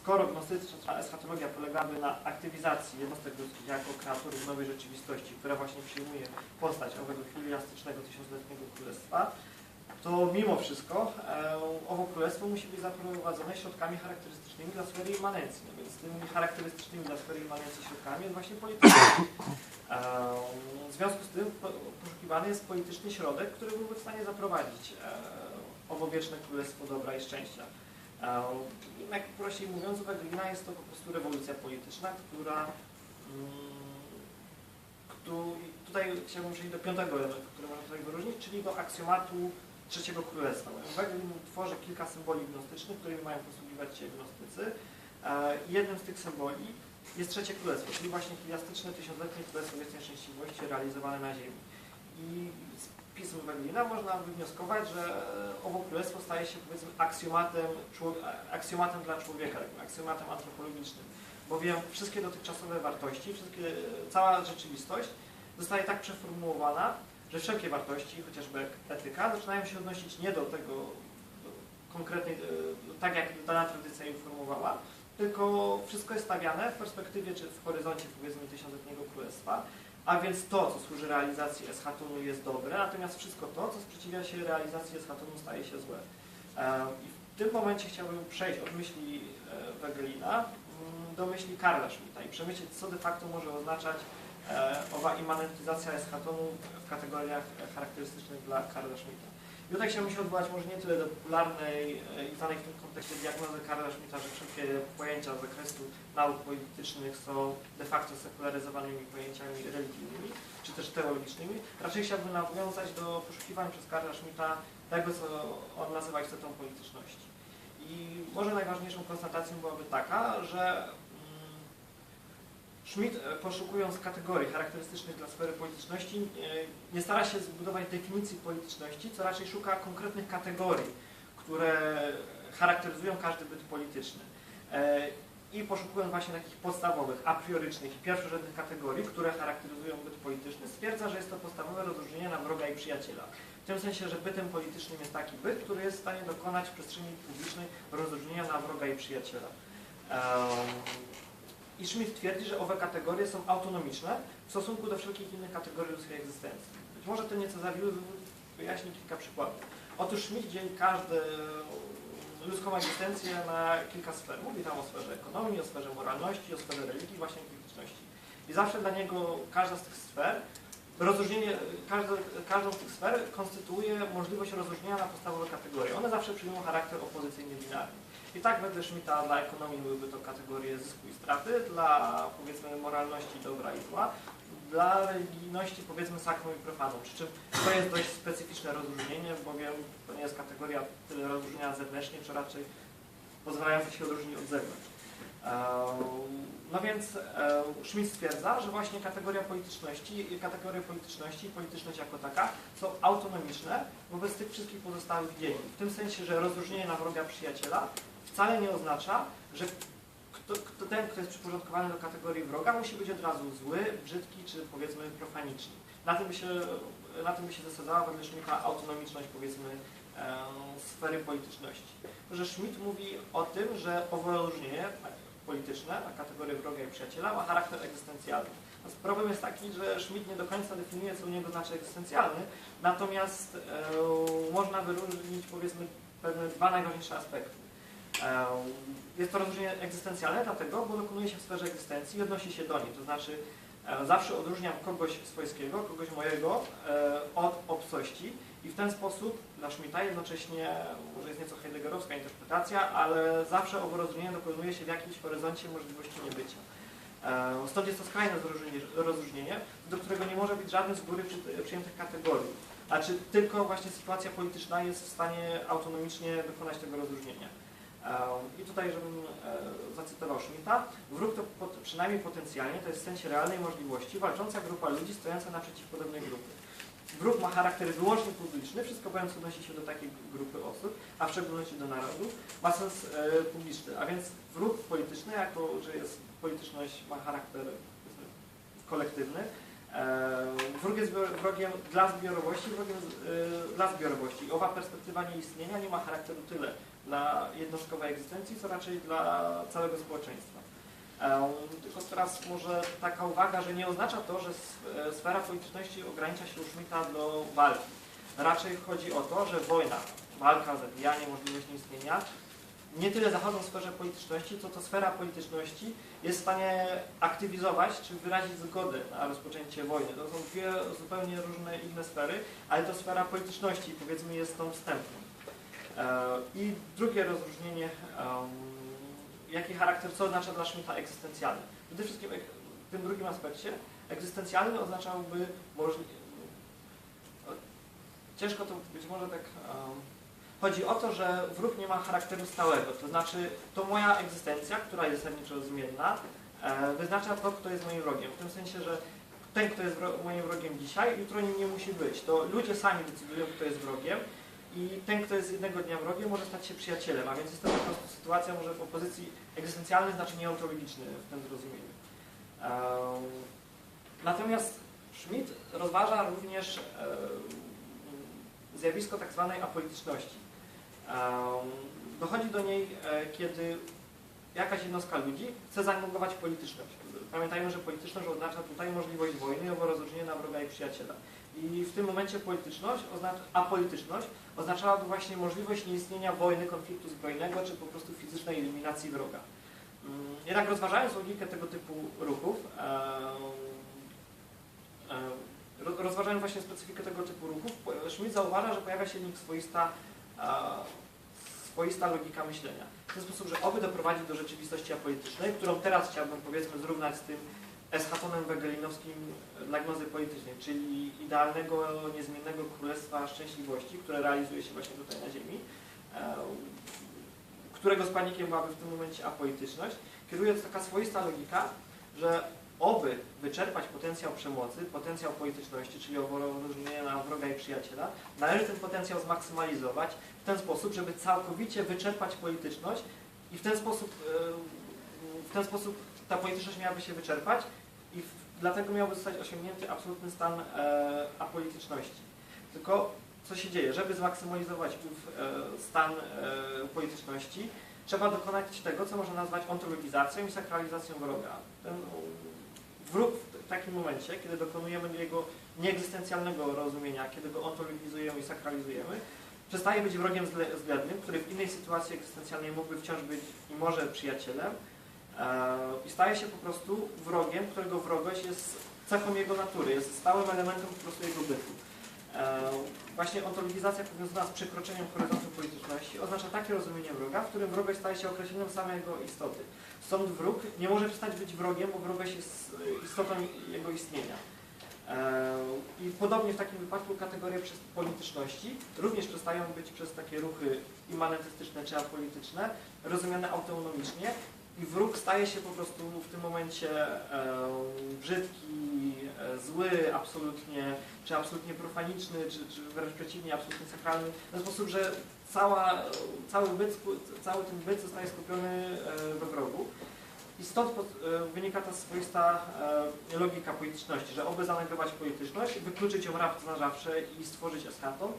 skoro gnostyczna eschatologia polegałaby na aktywizacji jednostek ludzkich jako kreatorów nowej rzeczywistości, która właśnie przyjmuje postać owego filiastycznego tysiącletniego królestwa, to mimo wszystko e, owo królestwo musi być zaprowadzone środkami charakterystycznymi dla sfery immanencji. No więc tymi charakterystycznymi dla sfery immanencji środkami jest właśnie polityka. E, w związku z tym po- poszukiwany jest polityczny środek, który byłby w stanie zaprowadzić e, owo wieczne królestwo dobra i szczęścia. E, Najprościej mówiąc, u Wegelina jest to po prostu rewolucja polityczna, która mm, tutaj chciałbym przejść do piątego elementu, który można tutaj wyróżnić, czyli do aksjomatu trzeciego królestwa. Wegelin tworzy kilka symboli gnostycznych, którymi mają posługiwać się gnostycy. Jednym z tych symboli jest trzecie królestwo, czyli właśnie chiliastyczne tysiącletnie królestwo wiecznej szczęśliwości realizowane na ziemi. I można wywnioskować, że owo królestwo staje się powiedzmy aksjomatem, aksjomatem dla człowieka, takim aksjomatem antropologicznym, bowiem wszystkie dotychczasowe wartości, wszystkie, cała rzeczywistość zostaje tak przeformułowana, że wszelkie wartości, chociażby etyka, zaczynają się odnosić nie do tego konkretnej, e, tak jak dana tradycja je uformowała, tylko wszystko jest stawiane w perspektywie czy w horyzoncie powiedzmy tysiącletniego królestwa, a więc to, co służy realizacji eschatonu jest dobre, natomiast wszystko to, co sprzeciwia się realizacji eschatonu staje się złe. E, I w tym momencie chciałbym przejść od myśli e, Wegelina mm, do myśli Karla Schmidta i przemyśleć, co de facto może oznaczać e, owa immanentyzacja eschatonu w kategoriach charakterystycznych dla Karla Schmidta. Tutaj chciałbym się odwołać może nie tyle do popularnej e, i znanej w tym kontekście diagnozy Karla Schmidta, że wszelkie pojęcia z zakresu nauk politycznych są de facto sekularyzowanymi pojęciami religijnymi, czy też teologicznymi. Raczej chciałbym nawiązać do poszukiwań przez Karla Schmidta tego, co on nazywa istotą polityczności. I może najważniejszą konstatacją byłaby taka, że Schmidt, e, poszukując kategorii charakterystycznych dla sfery polityczności, e, nie stara się zbudować definicji polityczności, co raczej szuka konkretnych kategorii, które charakteryzują każdy byt polityczny. E, I poszukując właśnie takich podstawowych, a priorycznych i pierwszorzędnych kategorii, które charakteryzują byt polityczny, stwierdza, że jest to podstawowe rozróżnienie na wroga i przyjaciela. W tym sensie, że bytem politycznym jest taki byt, który jest w stanie dokonać w przestrzeni publicznej rozróżnienia na wroga i przyjaciela. Em, I Schmidt twierdzi, że owe kategorie są autonomiczne w stosunku do wszelkich innych kategorii ludzkiej egzystencji. Być może ten nieco zawiły wyjaśni kilka przykładów. Otóż Schmidt dzieli każdą ludzką egzystencję na kilka sfer. Mówi tam o sferze ekonomii, o sferze moralności, o sferze religii, właśnie polityczności. I zawsze dla niego każda z tych sfer, rozróżnienie, każda, każdą z tych sfer konstytuuje możliwość rozróżnienia na podstawowe kategorie. One zawsze przyjmują charakter opozycyjnie binarny. I tak wedle Schmidta dla ekonomii byłyby to kategorie zysku i straty, dla powiedzmy moralności dobra i zła, dla religijności powiedzmy sakrum i profanum. Przy czym to jest dość specyficzne rozróżnienie, bowiem to nie jest kategoria tyle rozróżnienia zewnętrznie, czy raczej pozwalająca się odróżnić od zewnątrz. Eee, No więc e, Schmidt stwierdza, że właśnie kategoria polityczności, kategorie polityczności i polityczność jako taka są autonomiczne wobec tych wszystkich pozostałych dziedzin. W tym sensie, że rozróżnienie na wroga przyjaciela wcale nie oznacza, że kto, kto ten, kto jest przyporządkowany do kategorii wroga, musi być od razu zły, brzydki czy powiedzmy profaniczny. Na tym by się, na tym by się zasadzała wedle Schmidta autonomiczność powiedzmy e, sfery polityczności. Że Schmidt mówi o tym, że owo rozróżnienie polityczne na kategorię wroga i przyjaciela ma charakter egzystencjalny. Problem jest taki, że Schmidt nie do końca definiuje, co u niego znaczy egzystencjalny, natomiast e, można wyróżnić powiedzmy pewne dwa najważniejsze aspekty. E, Jest to rozróżnienie egzystencjalne, dlatego, bo dokonuje się w sferze egzystencji i odnosi się do niej. To znaczy, e, zawsze odróżniam kogoś swojskiego, kogoś mojego e, od obcości i w ten sposób dla Schmidta jednocześnie, może jest nieco heideggerowska interpretacja, ale zawsze owo rozróżnienie dokonuje się w jakimś horyzoncie możliwości niebycia. Stąd jest to skrajne rozróżnienie, do którego nie może być żadnych z góry przy- przyjętych kategorii. Znaczy tylko właśnie sytuacja polityczna jest w stanie autonomicznie dokonać tego rozróżnienia. E, I tutaj, żebym e, zacytował Schmidta, wróg to pot, przynajmniej potencjalnie, to jest w sensie realnej możliwości, walcząca grupa ludzi stojąca naprzeciw podobnej grupy. Wróg ma charakter wyłącznie publiczny, wszystko bowiem odnosi się do takiej grupy osób, a w szczególności do narodu, ma sens e, publiczny. A więc wróg polityczny, jako że jest polityczność ma charakter kolektywny, wróg jest wrogiem dla zbiorowości, wrogiem e, dla zbiorowości. Owa perspektywa nieistnienia nie ma charakteru tyle dla jednostkowej egzystencji, co raczej dla całego społeczeństwa. Em, Tylko teraz może taka uwaga, że nie oznacza to, że e, sfera polityczności ogranicza się u Schmidta do walki. Raczej chodzi o to, że wojna, walka, zabijanie, możliwość nieistnienia nie tyle zachodzą w sferze polityczności, co to sfera polityczności jest w stanie aktywizować czy wyrazić zgodę na rozpoczęcie wojny. To są dwie zupełnie różne inne sfery, ale to sfera polityczności powiedzmy jest tą wstępną. E, I drugie rozróżnienie, jaki charakter, co oznacza dla Schmidta egzystencjalny. Przede wszystkim w tym drugim aspekcie egzystencjalny oznaczałby możli... o, Ciężko to być może tak... Chodzi o to, że wróg nie ma charakteru stałego, to znaczy to moja egzystencja, która jest zasadniczo zmienna, e, wyznacza to, kto jest moim wrogiem. W tym sensie, że ten, kto jest moim wrogiem dzisiaj, jutro nim nie musi być. To ludzie sami decydują, kto jest wrogiem i ten, kto jest jednego dnia wrogiem, może stać się przyjacielem, a więc jest to po prostu sytuacja może w opozycji egzystencjalnej, znaczy nie ontologiczny w tym zrozumieniu. Natomiast Schmidt rozważa również zjawisko tak zwanej apolityczności. Dochodzi do niej, e, kiedy jakaś jednostka ludzi chce zanegować polityczność. Pamiętajmy, że polityczność oznacza tutaj możliwość wojny albo rozróżnienie na wroga i przyjaciela. I w tym momencie polityczność, oznacza, apolityczność oznaczałaby właśnie możliwość nieistnienia wojny, konfliktu zbrojnego, czy po prostu fizycznej eliminacji wroga. Mm, Jednak rozważając logikę tego typu ruchów, rozważając właśnie specyfikę tego typu ruchów, Schmidt zauważa, że pojawia się w nich swoista, swoista logika myślenia. W ten sposób, że oby doprowadzi do rzeczywistości apolitycznej, którą teraz chciałbym powiedzmy zrównać z tym eschatonem wegelinowskim dla gnozy politycznej, czyli idealnego, niezmiennego królestwa szczęśliwości, które realizuje się właśnie tutaj na Ziemi, e, którego składnikiem byłaby w tym momencie apolityczność, kieruje taka swoista logika, że oby wyczerpać potencjał przemocy, potencjał polityczności, czyli rozróżnienia na wroga i przyjaciela, należy ten potencjał zmaksymalizować w ten sposób, żeby całkowicie wyczerpać polityczność i w ten sposób, e, w ten sposób ta polityczność miałaby się wyczerpać i dlatego miałby zostać osiągnięty absolutny stan e, apolityczności. Tylko co się dzieje? Żeby zmaksymalizować e, stan e, polityczności, trzeba dokonać tego, co można nazwać ontologizacją i sakralizacją wroga. Ten w takim momencie, kiedy dokonujemy jego nieegzystencjalnego rozumienia, kiedy go ontologizujemy i sakralizujemy, przestaje być wrogiem względnym, który w innej sytuacji egzystencjalnej mógłby wciąż być i może przyjacielem e, i staje się po prostu wrogiem, którego wrogość jest cechą jego natury, jest stałym elementem po prostu jego bytu. E, Właśnie ontologizacja powiązana z przekroczeniem horyzontu polityczności oznacza takie rozumienie wroga, w którym wrogość staje się określeniem samego istoty. Stąd wróg nie może przestać być wrogiem, bo wrogość jest e, istotą jego istnienia. E, I podobnie w takim wypadku kategorie polityczności również przestają być przez takie ruchy immanentystyczne czy apolityczne rozumiane autonomicznie i wróg staje się po prostu w tym momencie brzydki, zły, absolutnie, czy absolutnie profaniczny, czy, czy wręcz przeciwnie, absolutnie sakralny, w ten sposób, że cała, cały, byt, cały ten byt zostaje skupiony e, we wrogu. I stąd e, wynika ta swoista e, logika polityczności, że oby zanegować polityczność, wykluczyć ją raz na zawsze i stworzyć eskaton,